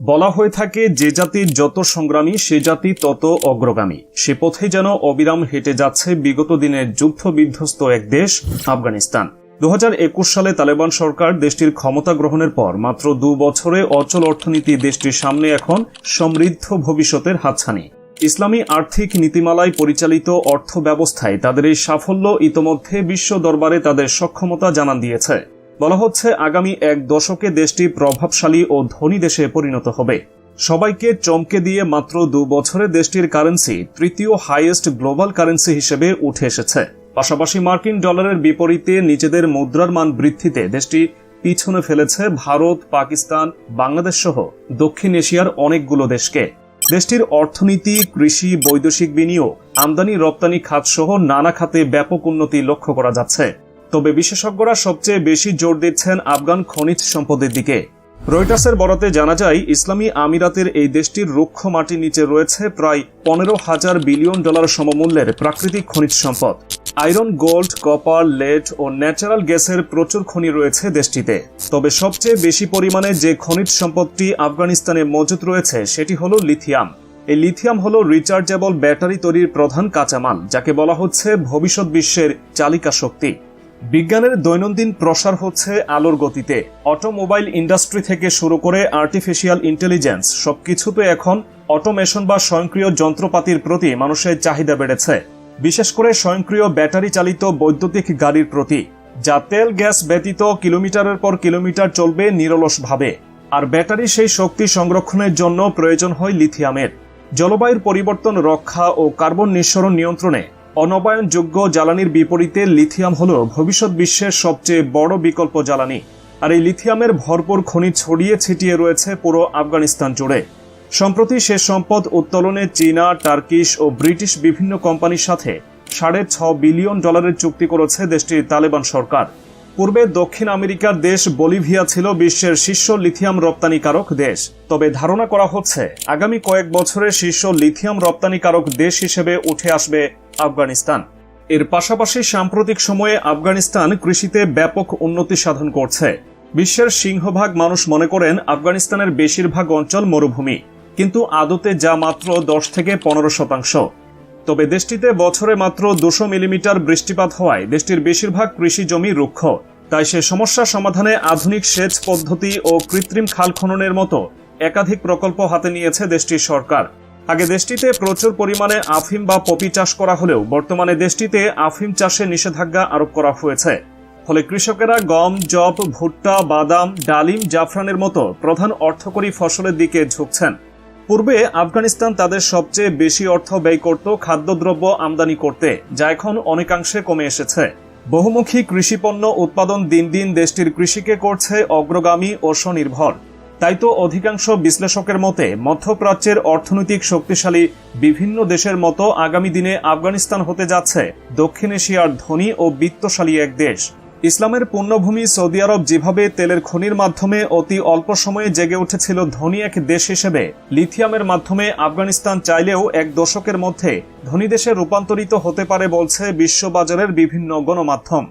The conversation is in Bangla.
বলা হয়ে থাকে, যে জাতির যত সংগ্রামী, সে জাতি তত অগ্রগামী। সে পথে যেন অবিরাম হেঁটে যাচ্ছে বিগত দিনের যুদ্ধ বিধ্বস্ত এক দেশ, আফগানিস্তান। দু হাজার একুশ সালে তালেবান সরকার দেশটির ক্ষমতা গ্রহণের পর মাত্র দু বছরে অচল অর্থনীতি দেশটির সামনে এখন সমৃদ্ধ ভবিষ্যতের হাতছানি। ইসলামী আর্থিক নীতিমালায় পরিচালিত অর্থ ব্যবস্থায় তাদের এই সাফল্য ইতোমধ্যে বিশ্ব দরবারে তাদের সক্ষমতা জানান দিয়েছে। বলা হচ্ছে আগামী এক দশকে দেশটি প্রভাবশালী ও ধনী দেশে পরিণত হবে। সবাইকে চমকে দিয়ে মাত্র দু বছরে দেশটির কারেন্সি তৃতীয় হাইয়েস্ট গ্লোবাল কারেন্সি হিসেবে উঠে এসেছে। পাশাপাশি মার্কিন ডলারের বিপরীতে নিজেদের মুদ্রার মান বৃদ্ধিতে দেশটি পিছনে ফেলেছে ভারত, পাকিস্তান, বাংলাদেশ সহ দক্ষিণ এশিয়ার অনেকগুলো দেশকে। দেশটির অর্থনীতি, কৃষি, বৈদেশিক বিনিয়োগ, আমদানি, রপ্তানি খাত সহ নানা খাতে ব্যাপক উন্নতি লক্ষ্য করা যাচ্ছে। তবে বিশেষজ্ঞরা সবচেয়ে বেশি জোর দিচ্ছেন আফগান খনিজ সম্পদের দিকে। রয়টার্সের বরাতে জানা যায়, ইসলামী আমিরাতের এই দেশটির রুক্ষ মাটির নিচে রয়েছে প্রায় পনেরো হাজার বিলিয়ন ডলার সমমূল্যের প্রাকৃতিক খনিজ সম্পদ। আয়রন, গোল্ড, কপার, লেড ও ন্যাচারাল গ্যাসের প্রচুর খনি রয়েছে দেশটিতে। তবে সবচেয়ে বেশি পরিমাণে যে খনিজ সম্পদটি আফগানিস্তানে মজুদ রয়েছে, সেটি হল লিথিয়াম। এই লিথিয়াম হল রিচার্জেবল ব্যাটারি তৈরির প্রধান কাঁচামাল, যাকে বলা হচ্ছে ভবিষ্যৎ বিশ্বের চালিকা শক্তি। বিজ্ঞানের দৈনন্দিন প্রসার হচ্ছে আলোর গতিতে। অটোমোবাইল ইন্ডাস্ট্রি থেকে শুরু করে আর্টিফিশিয়াল ইন্টেলিজেন্স সবকিছুতে এখন অটোমেশন বা স্বয়ংক্রিয় যন্ত্রপাতির প্রতি মানুষের চাহিদা বেড়েছে। বিশেষ করে স্বয়ংক্রিয় ব্যাটারি চালিত বৈদ্যুতিক গাড়ির প্রতি, যা তেল গ্যাস ব্যতীত কিলোমিটারের পর কিলোমিটার চলবে নিরলসভাবে আর ব্যাটারি সেই শক্তি সংরক্ষণের জন্য প্রয়োজন হয় লিথিয়ামের। জলবায়ুর পরিবর্তন রক্ষা ও কার্বন নিঃসরণ নিয়ন্ত্রণে অনবায়নযোগ্য জ্বালানির বিপরীতে লিথিয়াম হল ভবিষ্যৎ বিশ্বের সবচেয়ে বড় বিকল্প জ্বালানি। আর এই লিথিয়ামের ভরপুর খনি ছড়িয়ে ছিটিয়ে রয়েছে পুরো আফগানিস্তান জুড়ে। সম্প্রতি সে সম্পদ উত্তোলনে চীনা, টার্কিশ ও ব্রিটিশ বিভিন্ন কোম্পানির সাথে সাড়ে ছ বিলিয়ন ডলারের চুক্তি করেছে দেশটির তালেবান সরকার। পূর্বে দক্ষিণ আমেরিকার দেশ বলিভিয়া ছিল বিশ্বের শীর্ষ লিথিয়াম রপ্তানিকারক দেশ। তবে ধারণা করা হচ্ছে, আগামী কয়েক বছরে শীর্ষ লিথিয়াম রপ্তানিকারক দেশ হিসেবে উঠে আসবে আফগানিস্তান। এর পাশাপাশি সাম্প্রতিক সময়ে আফগানিস্তান কৃষিতে ব্যাপক উন্নতি সাধন করছে। বিশ্বের সিংহভাগ মানুষ মনে করেন আফগানিস্তানের বেশিরভাগ অঞ্চল মরুভূমি, কিন্তু আদতে যা মাত্র দশ থেকে পনেরো শতাংশ। তবে দেশটিতে বছরে মাত্র দুশো মিলিমিটার বৃষ্টিপাত হওয়ায় দেশটির বেশিরভাগ কৃষি জমি রুক্ষ। তাই সে সমস্যা সমাধানে আধুনিক সেচ পদ্ধতি ও কৃত্রিম খাল খননের মতো একাধিক প্রকল্প হাতে নিয়েছে দেশটির সরকার। আগে দেশটিতে প্রচুর পরিমাণে আফিম বা পপি চাষ করা হলেও বর্তমানে দেশটিতে আফিম চাষে নিষেধাজ্ঞা আরোপ করা হয়েছে। ফলে কৃষকেরা গম জব ভুট্টা, বাদাম, ডালিম, জাফরানের মতো প্রধান অর্থকরী ফসলের দিকে ঝুঁকছেন। পূর্বে আফগানিস্তান তাদের সবচেয়ে বেশি অর্থ ব্যয় করত খাদ্যদ্রব্য আমদানি করতে, যা এখন অনেকাংশে কমে এসেছে। বহুমুখী কৃষিপণ্য উৎপাদন দিন দিন দেশটির কৃষিকে করছে অগ্রগামী ও স্বনির্ভর। তাই তো অধিকাংশ বিশ্লেষকের মতে, মধ্যপ্রাচ্যের অর্থনৈতিক শক্তিশালী বিভিন্ন দেশের মতো আগামী দিনে আফগানিস্তান হতে যাচ্ছে। দক্ষিণ এশিয়ার ধনী ও বিত্তশালী এক দেশ। ইসলামের পূর্ণভূমি সৌদি আরব যেভাবে তেলের খনির মাধ্যমে অতি অল্প সময়ে জেগে উঠেছিল ধনী এক দেশ হিসেবে, লিথিয়ামের মাধ্যমে আফগানিস্তান চাইলেও এক দশকের মধ্যে ধনী দেশে রূপান্তরিত হতে পারে বলছে বিশ্ববাজারের বিভিন্ন গণমাধ্যম।